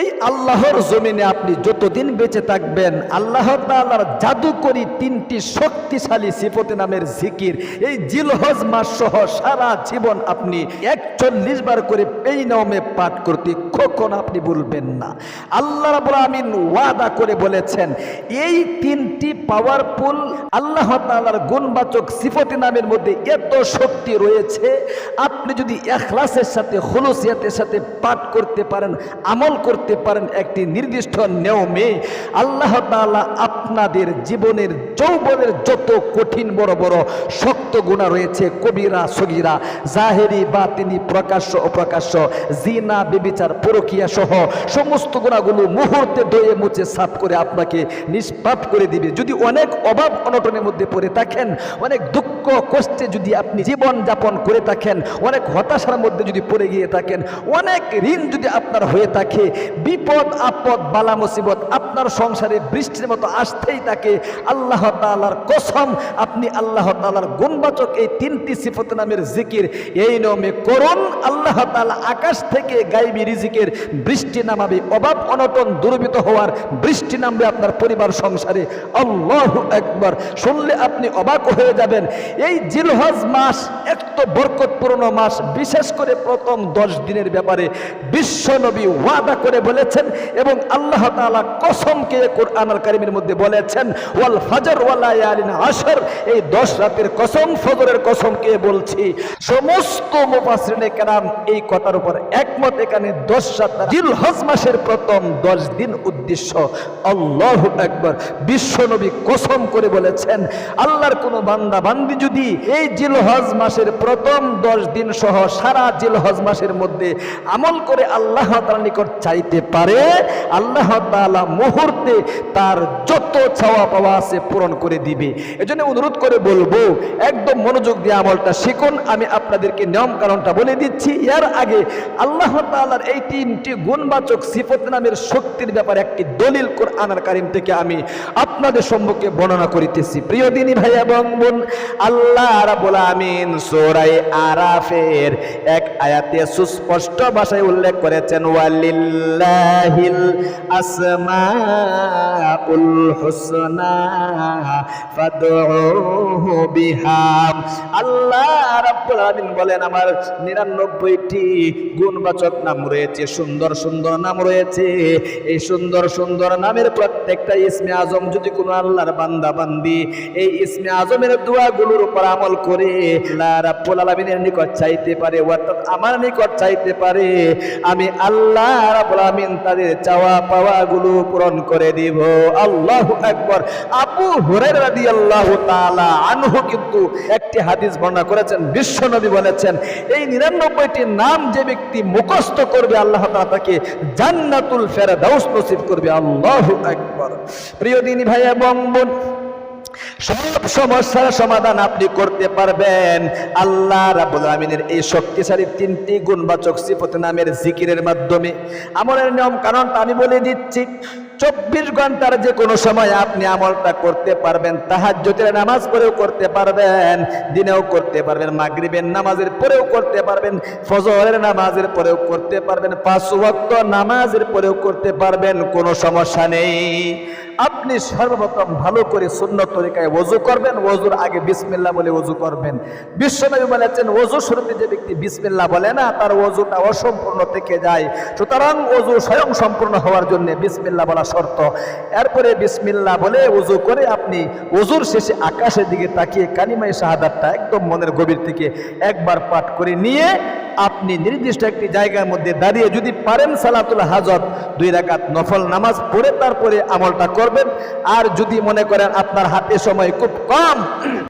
এই আল্লাহর জমিনে আপনি যতদিন বেঁচে থাকবেন, আল্লাহ তাআলার জাদুকরি তিনটি শক্তিশালী সিফতে নামের জিকির, এই জিলহজ মাস সহ সারা জীবন আপনি একচল্লিশ বার করে এই নামে পাঠ করতে কখন আপনি বলবেন না। আল্লাহ রাবুল আমিন ওয়াদা করে বলেছেন, এই তিনটি পাওয়ারফুল আল্লাহ তাআলার গুণবাচক সিফতে নামের মধ্যে এত শক্তি রয়েছে, আপনি যদি এখলাসের সাথে হলুসিয়াতের সাথে পাঠ করতে পারেন, আমল করতে পারেন একটি নির্দিষ্ট নিয়মে, আল্লাহ তাআলা আপনাদের জীবনের যৌবনের যত কঠিন, বড় বড় শক্ত গুণা রয়েছে, কবিরা, সগিরা, জাহেরি বা তিনি প্রকাশ্য, অপ্রকাশ্য, জিনা, বেবিচার, পরকিয়া সহ সমস্ত গুণাগুলো মুহূর্তে ধুয়ে মুছে সাফ করে আপনাকে নিষ্পাপ করে দিবে। যদি অনেক অভাব, অনটনের মধ্যে পড়ে থাকেন, অনেক দুঃখ কষ্টে যদি আপনি জীবন যাপন করে থাকেন, অনেক হতাশার মধ্যে যদি পড়ে গিয়ে থাকেন, অনেক ঋণ যদি আপনার হয়ে থাকে, বিপদ, আপদ, বালা, মুসিবত আপনার সংসারে বৃষ্টির মতো আসতেই থাকে। আল্লাহ তালার কসম, আপনি আল্লাহ তালার গুণবাচক এই তিনটি সিফত নামের জিকির, এই নিয়মে করুন। আল্লাহ তাআলা আকাশ থেকে গাইবি রিজিকের বৃষ্টি নামাবে, অভাব, অনটন দুর্বিত হওয়ার বৃষ্টি নামবে আপনার পরিবার সংসারে। আল্লাহ একবার শুনলে আপনি অবাক হয়ে যাবেন। এই জিলহজ মাস এত বরকতপূর্ণ মাস, বিশেষ করে প্রথম দশ দিনের ব্যাপারে বিশ্বনবী ওয়াদা করে বলেছেন এবং আল্লাহ তাআলা কসমকে কোরআনুল কারীমের মধ্যে বলেছেন, ওয়াল ফজর ওয়ালায়ালিন আশর এই দশ রাতের কসম, ফজরের কসমকে বলছি। সমস্ত মুফাসসিরিনে কেরাম এই কথার উপর একমত, এখানে দশ রাত জিলহজ মাসের প্রথম দশ দিন উদ্দেশ্য। আল্লাহ একবার বিশ্বনবী কসম করে বলেছেন, আল্লাহর কোনো বান্দা বান্দি যদি এই জিলহজ মাসের প্রথম দশ দিন সহ সারা জিলহজ মাসের মধ্যে আমল করে আল্লাহ নিকট চাইতে পারে, আল্লাহ তাআলা মুহূর্তে তার যত চাওয়া পাওয়া আছে পূরণ করে দিবে। এজন্য অনুরোধ করে বলব, একদম মনোযোগ দিয়ে আমলটা শিখুন। আমি আপনাদেরকে নিয়ম কারণটা বলে দিচ্ছি, এর আগে আল্লাহ তাআলার এই তিনটি গুণবাচক সিফত নামের শক্তির ব্যাপারে একটি দলিল কোরআনের কারিম থেকে আমি আপনাদের সম্মুখে বর্ণনা করিতেছি। প্রিয় দিনী ভাই এবং বোন আল্লাহ রাব্বুল আমিন সূরা আরাফের এক আয়াতে সুস্পষ্ট ভাষায় উল্লেখ করেছেন, ওয়ালিল্লাহিল আসমাউল হুসনা ফাদউহু আল্লাহ রাব্বুল আমিন বলেন, আমার 99টি গুণবাচক নাম রয়েছে, সুন্দর সুন্দর নাম রয়েছে। এই সুন্দর সুন্দর নামের প্রত্যেকটা ইসমে আজম যদি কোনো আল্লাহর বান্দা বান্দি, এই ইসমে আজমের দোয়াগুলোর উপর আমল করে আল্লাহ রাব্বুল আলামিনের নিকট চাইতে পারে, অর্থাৎ আমার নিকট চাইতে পারে, আমি আল্লাহ রাব্বুল আমিন তাদের চাওয়া পাওয়া গুলো পূরণ করে দিব। আল্লাহু আকবার। আবু হুরায়রা রাদিয়াল্লাহু তাআলা আনহু কিন্তু একটি হাদিস বর্ণনা করেছেন, বিশ্ব বিশ্বনবী বলেছেন, এই 99টি নাম যে ব্যক্তি মুখস্থ করবে, আল্লাহ তাআলা তাকে জান্নাতুল ফেরদাউস নসিব করবে। আল্লাহু আকবার। প্রিয় দিনী ভাই এবং বোন সব সমস্যার সমাধান আপনি করতে পারবেন। আল্লাহ রাবুল আমিনের এই শক্তিশালী তিনটি গুণবাচক সিফত নামের জিকিরের মাধ্যমে। আমার নিয়ম কারণটা আমি বলে দিচ্ছি। চব্বিশ ঘণ্টার যে কোনো সময় আপনি আমলটা করতে পারবেন, তাহাজ্জুদের নামাজ পরেও করতে পারবেন, দিনেও করতে পারবেন, মাগরিবের নামাজের পরেও করতে পারবেন, ফজরের নামাজের পরেও করতে পারবেন, পাঁচ ওয়াক্ত নামাজের পরেও করতে পারবেন, কোনো সমস্যা নেই। আপনি সর্বপ্রথম ভালো করে শূন্য তরিকায় ওজু করবেন ওজুর আগে বিসমিল্লাহ বলে ওযু করবেন। বিশ্বনবী বলেছেন ওজু শুরুতে যে ব্যক্তি বিসমিল্লাহ বলে না, তার ওযুটা অসম্পূর্ণ থেকে যায়। সুতরাং ওযু স্বয়ং সম্পূর্ণ হওয়ার জন্য বিসমিল্লাহ বলা শর্ত। এরপরে বিসমিল্লাহ বলে ওযু করে আপনি ওযুর শেষে আকাশের দিকে তাকিয়ে কানিমাই শাহাদাতটা একদম মনের গভীর থেকে একবার পাঠ করে নিয়ে আপনি নির্দিষ্ট একটি জায়গার মধ্যে দাঁড়িয়ে যদি পারেন সালাতুল হাজত, দুই রাকাত নফল নামাজ পড়ে তারপরে আমলটা করবেন। আর যদি মনে করেন আপনার হাতে সময় খুব কম,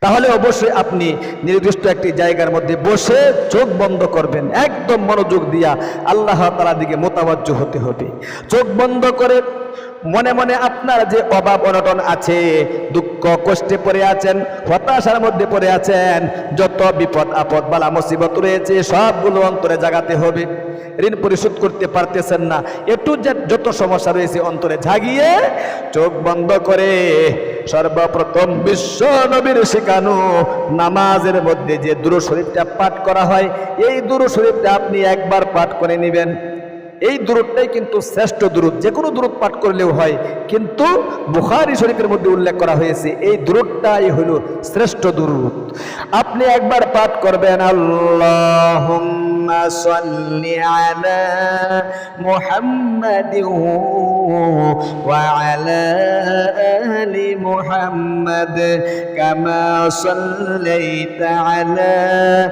তাহলে অবশ্যই আপনি নির্দিষ্ট একটি জায়গার মধ্যে বসে চোখ বন্ধ করবেন। একদম মনোযোগ দিয়া আল্লাহ তালা দিকে মোতাবাজ্য হতে হবে। চোখ বন্ধ করে মনে মনে আপনার যে অভাব অনটন আছে, দুঃখ কষ্টে পড়ে আছেন, হতাশার মধ্যে পড়ে আছেন, যত বিপদ আপদ, বালা মুসিবত রয়েছে, সবগুলো অন্তরে জাগাতে হবে। ঋণ পরিশোধ করতে পারতেছেন না। একটু যে যত সমস্যা রয়েছে অন্তরে জাগিয়ে চোখ বন্ধ করে সর্বপ্রথম বিশ্ব নবীর শেখানো নামাজের মধ্যে যে দুরু শরীফটা পাঠ করা হয়, এই দুরু শরীফটা আপনি একবার পাঠ করে নেবেন। এই দূরটাই কিন্তু শ্রেষ্ঠ দূরত যে কোনো দূরত পাঠ করলেও হয় কিন্তু বুখারি শরীফের মধ্যে উল্লেখ করা হয়েছে এই দূরটাই হইল শ্রেষ্ঠ দূরত আপনি একবার পাঠ করবেন আল্লাহ صل على محمد وعلى آل محمد كما صليت على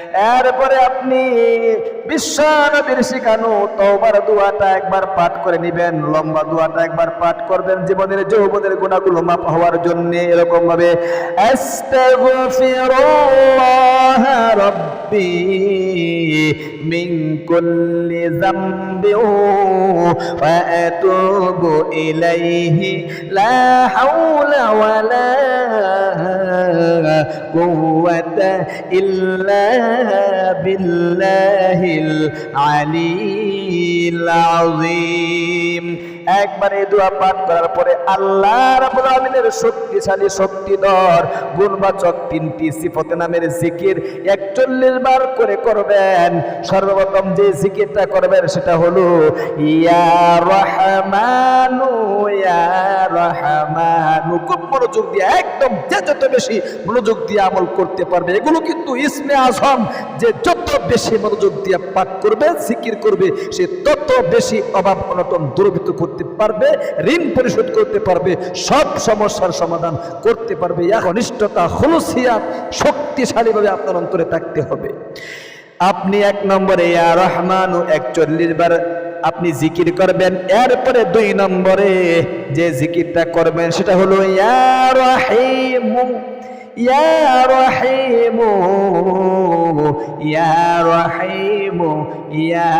এরপরে আপনি বিশ্বনবীর শিখানো তওবার দোয়াটা একবার পাঠ করে নেবেন, লম্বা দোয়াটা একবার পাঠ করবেন, জীবনের যৌবনের গুণাগুলো মাপ হওয়ার জন্য এরকম ভাবে, আস্তাগফিরুল্লাহ রাব্বি মিন কুল্লি যামবি ওয়া আতুবু ইলাইহি লা হাওলা ওয়ালা কুওয়াতা حتى إلا بالله العلي العظيم. একবার এই দোয়া পাঠ করার পরে আল্লাহ রাব্বুল আলামিনের শক্তিশালী শক্তিধর গুণবাচক তিনটি সিফতে নামের জিকির 41 বার করে করবেন। সর্বপ্রথম যে জিকিরটা করবেন সেটা হলো, ইয়া রহমানু ইয়া রহমানু। খুব মনোযোগ দিয়ে, একদম যে যত বেশি মনোযোগ দিয়ে আমল করতে পারবে, এগুলো কিন্তু ইসমে আজম যে যত বেশি মনোযোগ দিয়ে পাঠ করবে, জিকির করবে, সে তত বেশি অভাব অনটন দূরীভূত করতে পারবে, ঋণ পরিশোধ করতে পারবে, সব সমস্যার সমাধান করতে পারবে। একনিষ্ঠতা হলুসিয়াত শক্তিশালীভাবে আপনার অন্তরে থাকতে হবে। আপনি এক নম্বরে, ইয়া রহমান, একচল্লিশ বার আপনি জিকির করবেন। এরপরে দুই নম্বরে যে জিকিরটা করবেন, সেটা হলো, ইয়া ইয়া রহিমু ইয়া রহিমু ইয়া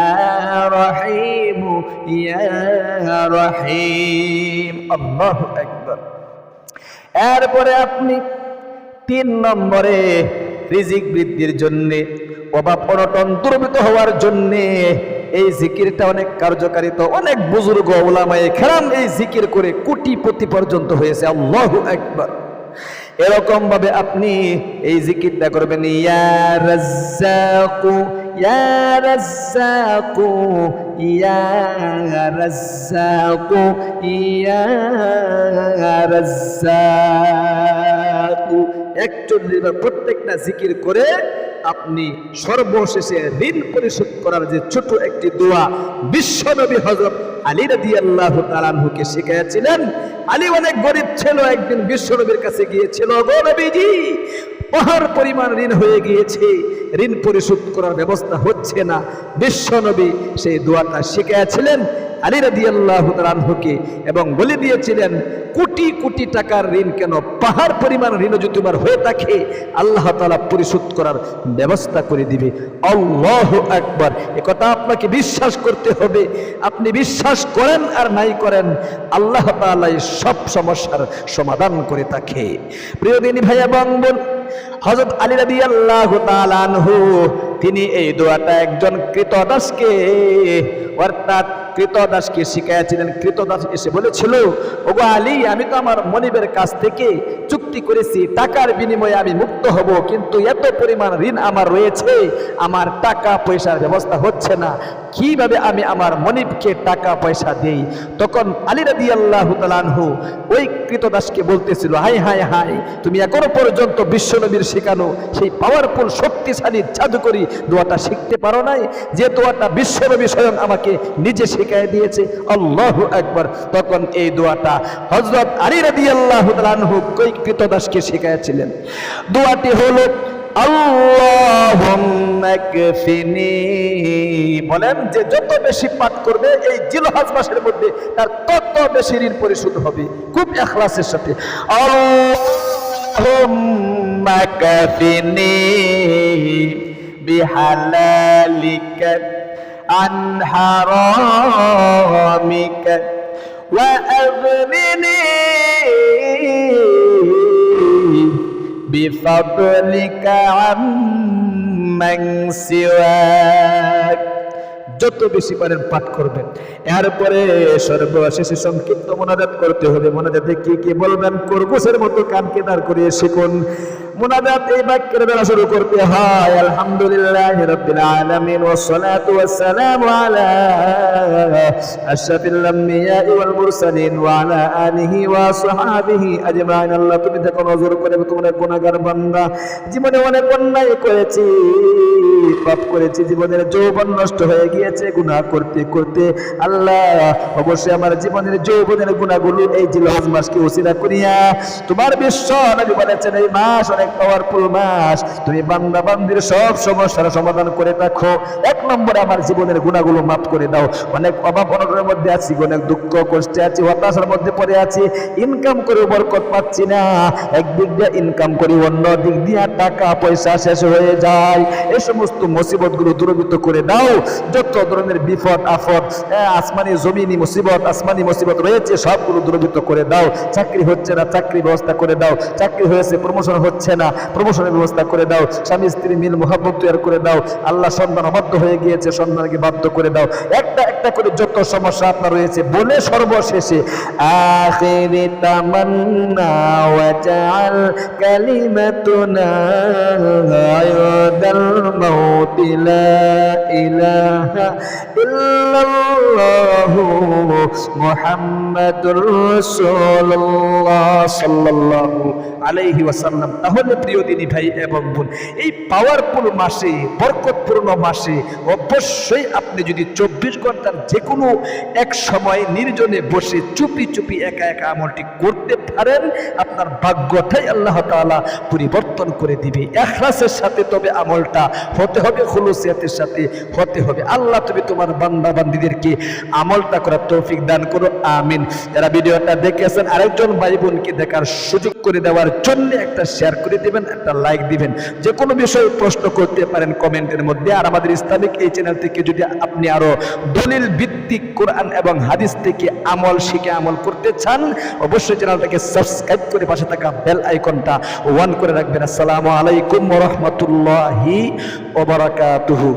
রহিমু, ইয়া রহিম। আল্লাহু আকবার। এরপরে আপনি তিন নম্বরে রিজিক বৃদ্ধির জন্যে, অভাব অনটন দুর্বৃত হওয়ার জন্যে এই জিকিরটা অনেক কার্যকারী তো অনেক বুজুর্গ ওলামায়ে খেরাম এই জিকির করে কোটিপতি পর্যন্ত হয়েছে। আল্লাহু একবার এরকম ভাবে আপনি এই জিকিরটা করবেন, ইয়া রাজ্জাকু ইয়া রাজ্জাকু ইয়া রাজ্জাকু ইয়া রাজ্জাকু। একচল্লিশ প্রত্যেকটা জিকির করে আপনি সর্বশেষে ঋণ পরিশোধ করার যে ছোট একটি দোয়া বিশ্বনবী হজরত আলী রাদি আল্লাহ তালানহুকে শিখাইয়াছিলেন আলী অনেক গরিব ছিল একদিন বিশ্বনবীর কাছে গিয়েছিল গো নবীজি পাহাড় পরিমাণ ঋণ হয়ে গিয়েছে। ঋণ পরিশোধ করার ব্যবস্থা হচ্ছে না। বিশ্বনবী সেই দোয়াটা শিখাইয়াছিলেন আলী রাদি আল্লাহ তালানহুকে এবং বলে দিয়েছিলেন, কোটি কোটি টাকার ঋণ কেন পাহাড় পরিমাণ ঋণ যদি তোমার হয়ে থাকে, আল্লাহ তালা পরিশোধ করার ব্যবস্থা করে দিবে। আল্লাহ একবার কথা আপনাকে বিশ্বাস করতে হবে। আপনি বিশ্বাস করেন আর নাই করেন, আল্লাহ তালাই সব সমস্যার সমাধান করে থাকে। প্রিয় দিনী ভাইয়া বঙ্গন হজরত আলী রাদি আল্লাহ তিনি এই দোয়াটা একজন কৃতদাসকে অর্থাৎ কৃতদাসকে শিখাইয়াছিলেন। কৃতদাস এসে বলেছিল, ওগো আলী, আমি তো আমার মনিবের কাছ থেকে চুক্তি করেছি, টাকার বিনিময়ে আমি মুক্ত হব, কিন্তু এত পরিমাণ ঋণ আমার রয়েছে, আমার টাকা পয়সার ব্যবস্থা হচ্ছে না। কীভাবে আমি আমার মনিবকে টাকা পয়সা দেই? তখন আলী রাদি আল্লাহ তালানহু ওই কৃতদাসকে বলতেছিল হাই হাই হাই তুমি এখনও পর্যন্ত বিশ্বনবীর শেখানো সেই পাওয়ারফুল শক্তিশালী, জাদুকরি দোয়াটা শিখতে পারো নাই? যে দোয়াটা বিশ্বনবী স্বয়ং আমাকে নিজে শিখাই দিয়েছে, আল্লাহ একবার তখন এই দোয়াটা হজরত আলী রাদি আল্লাহ তালানহু শিখাইছিলেন দোয়াটি হলো বলেন যে, যত বেশি পাঠ করবে, এই জিলহজ মাসের মধ্যে তার তত বেশি ঋণ পরিশোধ হবে। খুব এখলাসের সাথে বিহালালিকা عن حرامك وأغنني بفضلك عمن سواك যত বেশি পারেন পাঠ করবেন। এরপরে সর্বশেষে সংক্ষিপ্ত মোনাজাত করতে হবে। মোনাজাতে কি কি বলবেন? করগুসের মতো কানকে দাঁড় করিয়ে শিখুন। মোনাজাত এই বাক্যের দ্বারা শুরু করতে হয়, আলহামদুলিল্লাহ রাব্বিল আলামিন ওয়াস সালাতু ওয়াস সালামু আলা আশরাফিল আমবিয়া ওয়াল মুরসালিন ওয়া আলা আলিহি ওয়া সাহাবিহি আজমাইন। আল্লাহ, তুমি দেখো নজর করে তোমরা গুনাহগার বান্দা। জীবনে অনেক অন্যায় করেছি। পাপ করেছি, জীবনের যৌবন নষ্ট হয়ে গিয়েছে, গুনাহ করতে করতে। আল্লাহ, অবশ্যই আমার জীবনের যৌবনের গুণাগুলো এই জিলহজ মাসকে ওসিলা করিয়া, তোমার বিশ্ব নবী বলেছেন, এই মাস অনেক পাওয়ারফুল মাস। তুমি বান্দা বান্দির সব সমস্যার সমাধান করে রাখো। এক নম্বরে আমার জীবনের গুণাগুলো মাফ করে দাও। অনেক অভাব অনটনের মধ্যে আছি, অনেক দুঃখ, কষ্টে আছি, হতাশার মধ্যে পড়ে আছি। ইনকাম করে বরকত পাচ্ছি না। একদিক দিয়ে ইনকাম করি, অন্য দিক দিয়ে টাকা পয়সা শেষ হয়ে যায়। এই সমস্ত মুসিবতগুলো দূরীভূত করে দাও যত ধরনের বিপদ আফদ আহ, আসমানি জমিনি মুসিবত আসমানি মুসিবত রয়েছে সবগুলো দূরীভূত করে দাও। চাকরি হচ্ছে না চাকরি ব্যবস্থা করে দাও। চাকরি হয়েছে প্রমোশন হচ্ছে না প্রমোশনের ব্যবস্থা করে দাও। স্বামী স্ত্রী মিল মোহাম্মত তৈরি করে দাও। আল্লাহ সন্তান অবাধ্য হয়ে গিয়েছে সন্তানকে বাধ্য করে দাও। একটা একটা করে যত সমস্যা আপনার রয়েছে বলে সর্বশেষে আখিরি কালিমাতুনা মাউত লা ইলাহা ইল্লাল্লাহু মুহাম্মাদুর রাসূলুল্লাহ সাল্লাল্লাহু আলাইহি ওয়াসাল্লাম। তাহলে প্রিয় দিনী ভাই এবং বোন, এই পাওয়ারফুল মাসে, বরকতপূর্ণ মাসে অবশ্যই আপনি যদি চব্বিশ ঘণ্টার যে কোনো এক সময় নির্জনে বসে চুপি চুপি একা একা আমলটি করতে পারেন, আপনার ভাগ্যটাই আল্লাহ তাআলা পরিবর্তন করে দিবে। এখলাসের সাথে তবে আমলটা হতে হবে। খুলুসিয়াতের সাথে হতে হবে। আল্লাহ তুমি তোমার বান্দা বান্দিদেরকে আমলটা করার তৌফিক দান করো, আমিন। যারা ভিডিওটা দেখেছেন, আরেকজন ভাই বোনকে দেখার সুযোগ করে দেওয়ার জন্য একটা শেয়ার করে দিবেন, একটা লাইক দিবেন। যে কোনো বিষয়ে প্রশ্ন করতে পারেন কমেন্টের মধ্যে। আর আমাদের ইসলামিক এই চ্যানেল থেকে যদি আপনি আরও দলিল ভিত্তিক কোরআন এবং হাদিস থেকে আমল শিখে আমল করতে চান, অবশ্যই চ্যানেলটাকে সাবস্ক্রাইব করে পাশে থাকা বেল আইকনটা ওয়ান করে রাখবেন। আসসালামু আলাইকুম রাহমাতুল্লাহি ওয়া wabarakatuh.